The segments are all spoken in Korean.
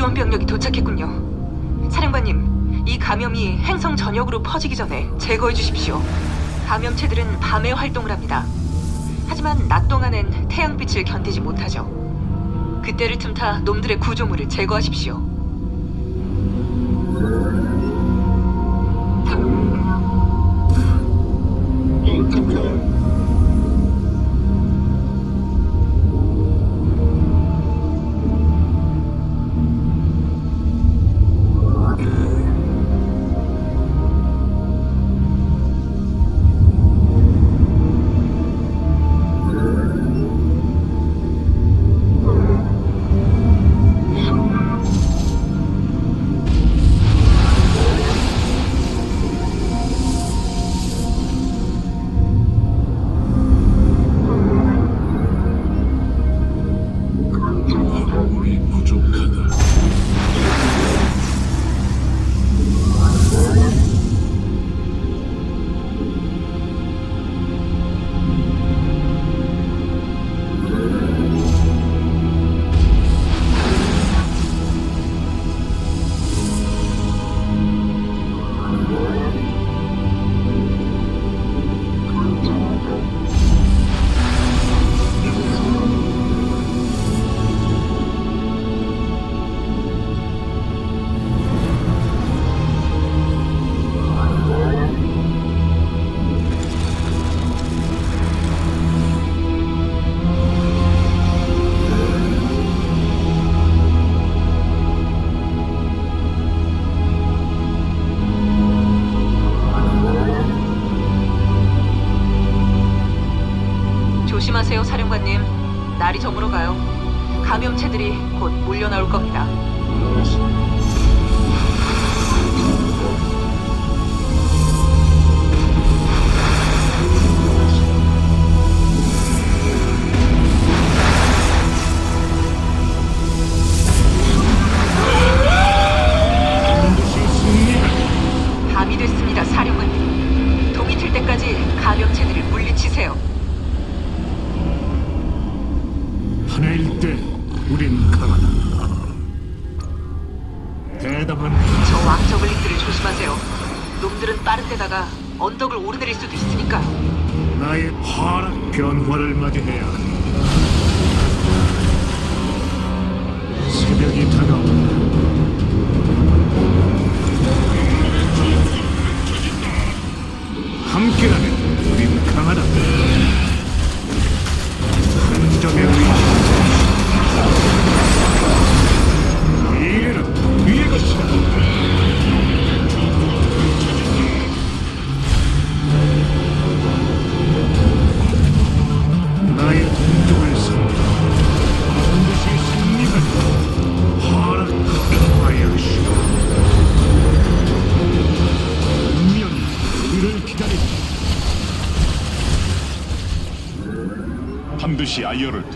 지원 병력이 도착했군요. 사령관님, 이 감염이 행성 전역으로 퍼지기 전에 제거해 주십시오. 감염체들은 밤에 활동을 합니다. 하지만 낮 동안엔 태양빛을 견디지 못하죠. 그때를 틈타 놈들의 구조물을 제거하십시오. 이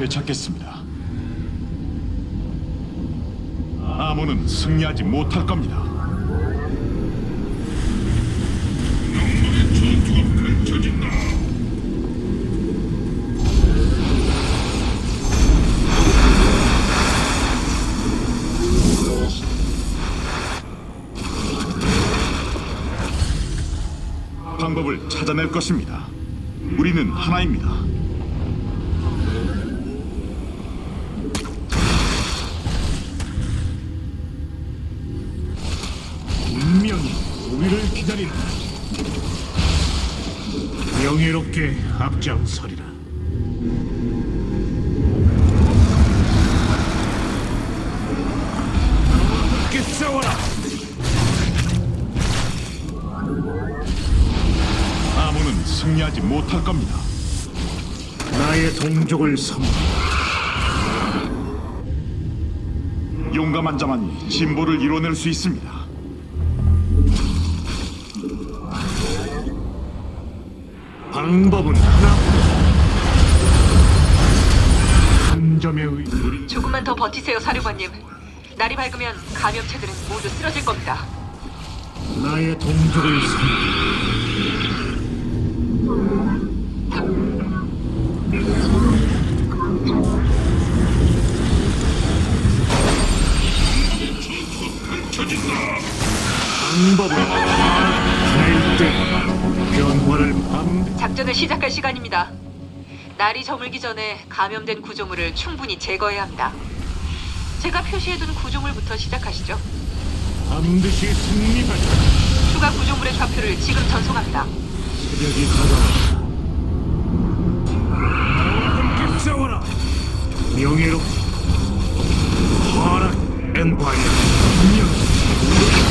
되찾겠습니다. 아무는 승리하지 못할 겁니다. 방법을 찾아낼 것입니다. 우리는 하나입니다. 기다린다 명예롭게 앞장서리라 함께 싸워라 아무는 승리하지 못할 겁니다. 나의 동족을 섬겨 용감한 자만이 진보를 이뤄낼 수 있습니다. 방법은 하나뿐이다 한 점의 의 조금만 더 버티세요, 사령관님. 날이 밝으면 감염체들은 모두 쓰러질 겁니다. 나의 동족을 섬겨 방법은 하나 작전을 시작할 시간입니다. 날이 저물기 전에 감염된 구조물을 충분히 제거해야 합니다. 제가 표시해둔 구조물부터 시작하시죠. 반드시 승리하리. 추가 구조물의 좌표를 지금 전송합니다. 나와 함께 싸워라. 명예롭. 화락 엠파이어. 명.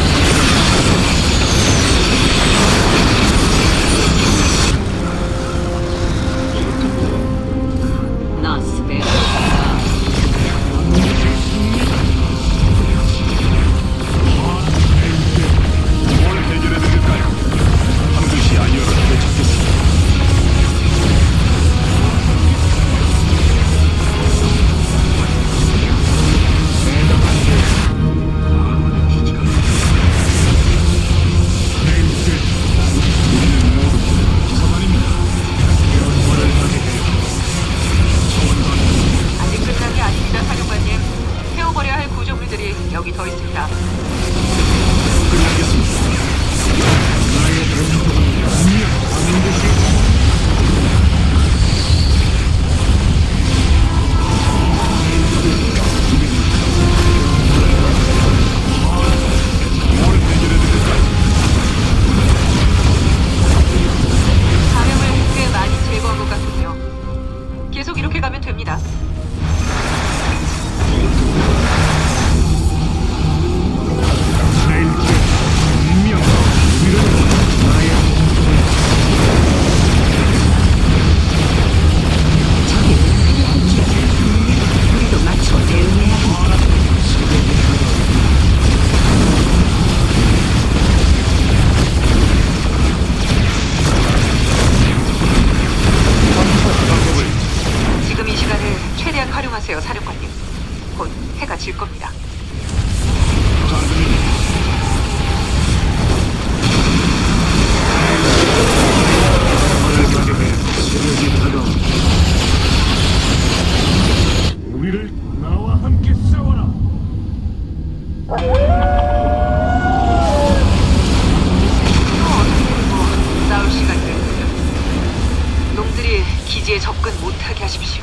기지에 접근 못하게 하십시오.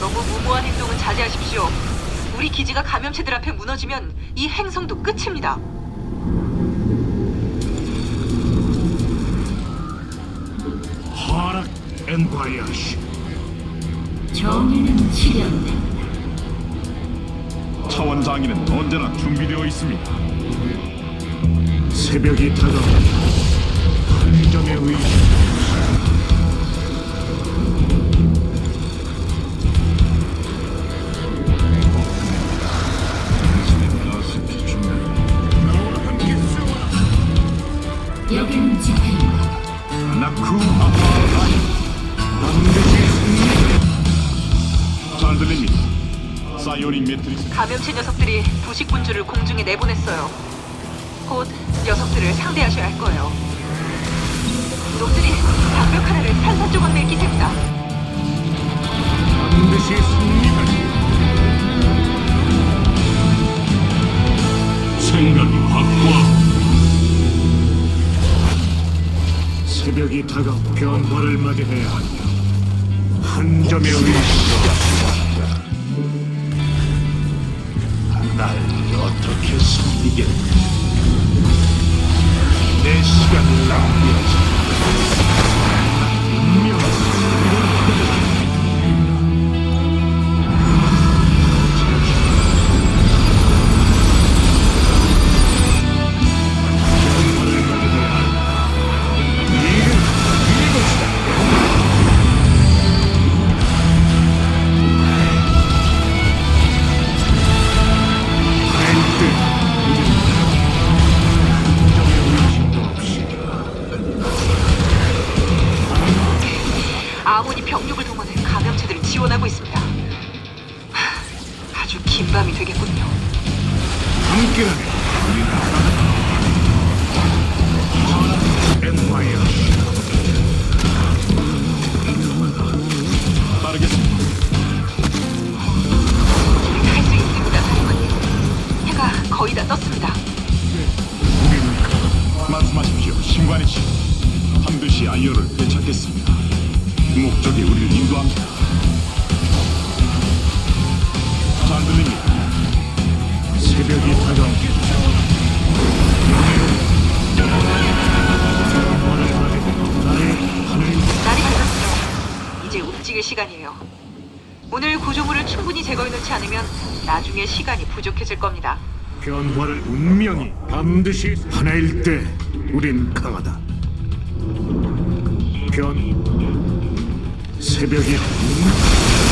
너무 무모한 행동은 자제하십시오. 우리 기지가 감염체들 앞에 무너지면 이 행성도 끝입니다. 화락 엠파이어시. 정의는 실현된다. 차원 장인은 언제나 준비되어 있습니다. 새벽이 다가온다. 한 점의 의심. 매트리스 감염체 녀석들이 부식군주를 공중에 내보냈어요. 곧 녀석들을 상대하셔야 할 거예요. 놈들이 장벽 하나를 산산 조각 낼 기세입니다. 반드시 승리하리. 생각이 확고하. 새벽이 다가 변화를 맞이해야 한다. 한 점의 의심. 날 어떻게 숨기겠니? 내 시간을 낭비하지 아이어를 되찾겠습니다. 목적이 우리를 인도합니다. 잘 들립니다. 새벽이 다가온 영원을 받은 나의 하늘 날이 밝았어요. 이제 움직일 시간이에요. 오늘 구조물을 충분히 제거해놓지 않으면 나중에 시간이 부족해질 겁니다. 변화를 운명이 반드시 하나일 때 우린 강하다. 변 새벽이 언제나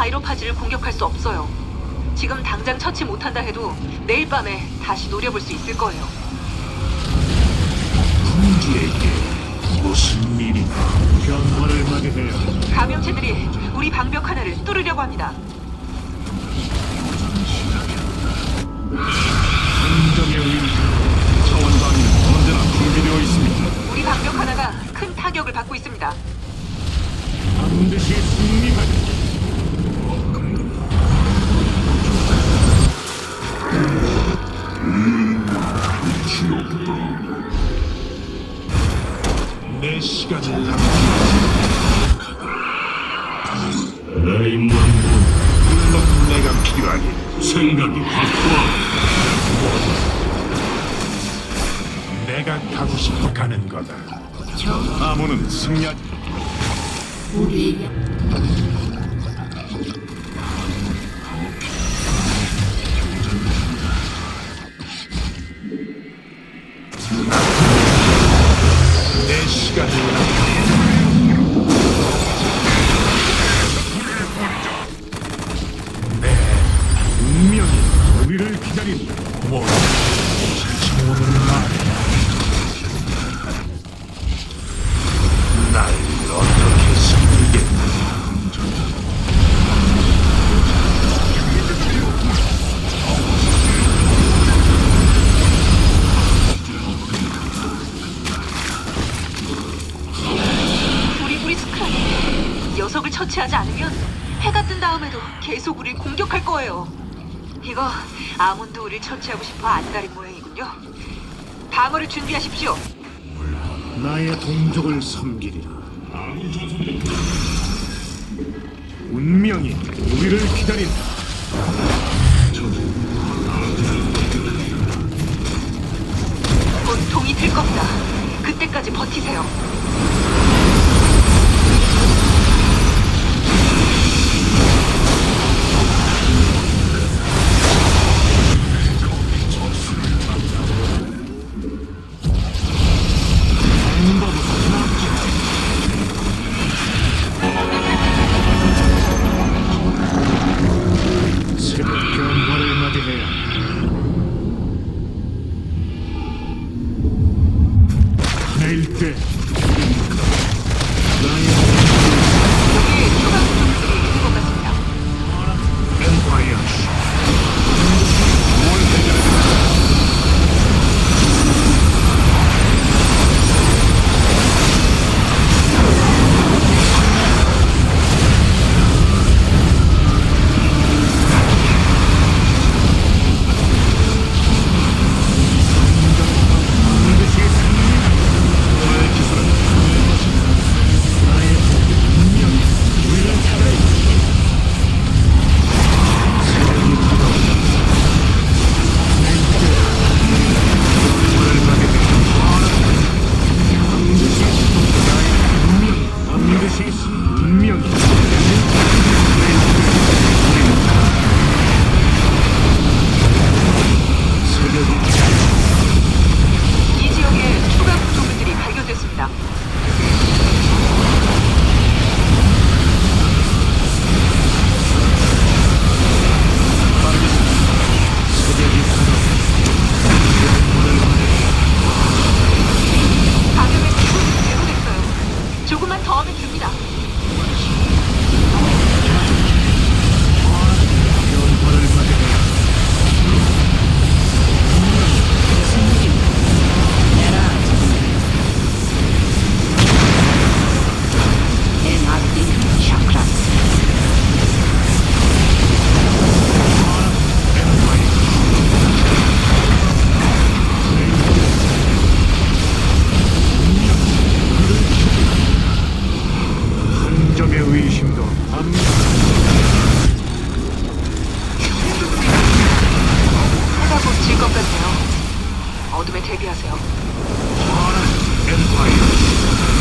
바이로파지를 공격할 수 없어요. 지금 당장 처치 못한다 해도 내일 밤에 다시 노려볼 수 있을 거예요. 군주에게 무슨 일이 변화를 맞이해야 감염체들이 우리 방벽 하나를 뚫으려고 합니다. 언제나 준비되어 있습니다. 우리 방벽 하나가 큰 타격을 받고 있습니다. 반드시 승리하 내 시간을 낭비하지 나의 문 물론 내가 필요하니 생각이 확고하다 내가 가고 싶어 가는 거다. 저 아무는 승리하지 우리 무서워요. 이거 아몬도 우리 처치하고 싶어 안달인 모양이군요. 방어를 준비하십시오. 나의 동족을 섬기리라. 운명이 우리를 기다린다. 곧 동이 들 겁니다. 그때까지 버티세요. 어떠세요? 어둠에 대비하세요. 저는 엔파이어.